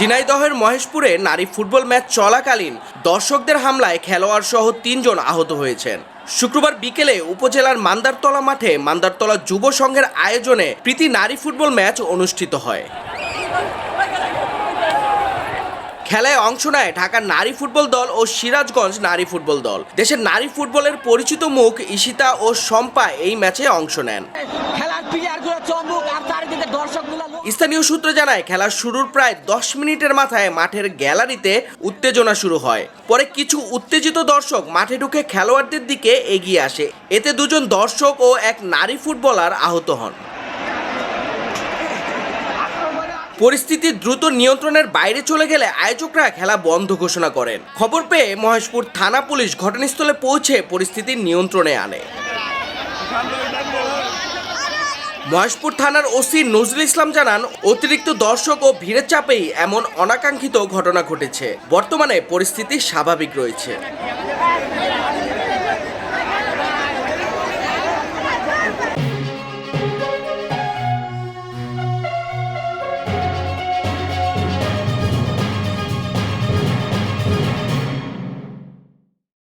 ঝিনাইদহের মহেশপুরে নারী football match চলাকালীন দর্শকদের হামলায় খেলোয়াড় সহ তিনজন আহত হয়েছেন। শুক্রবার বিকেলে উপজেলার মান্দারতলা মাঠে মান্দারতলা যুব সংঘের আয়োজনে প্রীতি নারী ফুটবল ম্যাচ অনুষ্ঠিত হয়। খেলায় অংশ নেয় ঢাকার নারী ফুটবল দল ও সিরাজগঞ্জ নারী ফুটবল দল। দেশের নারী ফুটবলের পরিচিত মুখ ঈশিতা ও শম্পা এই ম্যাচে অংশ নেন। স্থানীয় সূত্র জানায়, খেলার শুরুর প্রায় দশ মিনিটের মাথায় মাঠের গ্যালারিতে উত্তেজনা শুরু হয়। পরে কিছু উত্তেজিত দর্শক মাঠে ঢুকে খেলোয়াড়দের দিকে এগিয়ে আসে। এতে দুজন দর্শক ও এক নারী ফুটবলার আহত হন। পরিস্থিতি দ্রুত নিয়ন্ত্রণের বাইরে চলে গেলে আয়োজকরা খেলা বন্ধ ঘোষণা করেন। খবর পেয়ে মহেশপুর থানা পুলিশ ঘটনাস্থলে পৌঁছে পরিস্থিতি নিয়ন্ত্রণে আনে। মহেশপুর থানার ওসি নজরুল ইসলাম জানান, অতিরিক্ত দর্শক ও ভিড়ের চাপেই এমন অনাকাঙ্ক্ষিত ঘটনা ঘটেছে। বর্তমানে পরিস্থিতি স্বাভাবিক রয়েছে।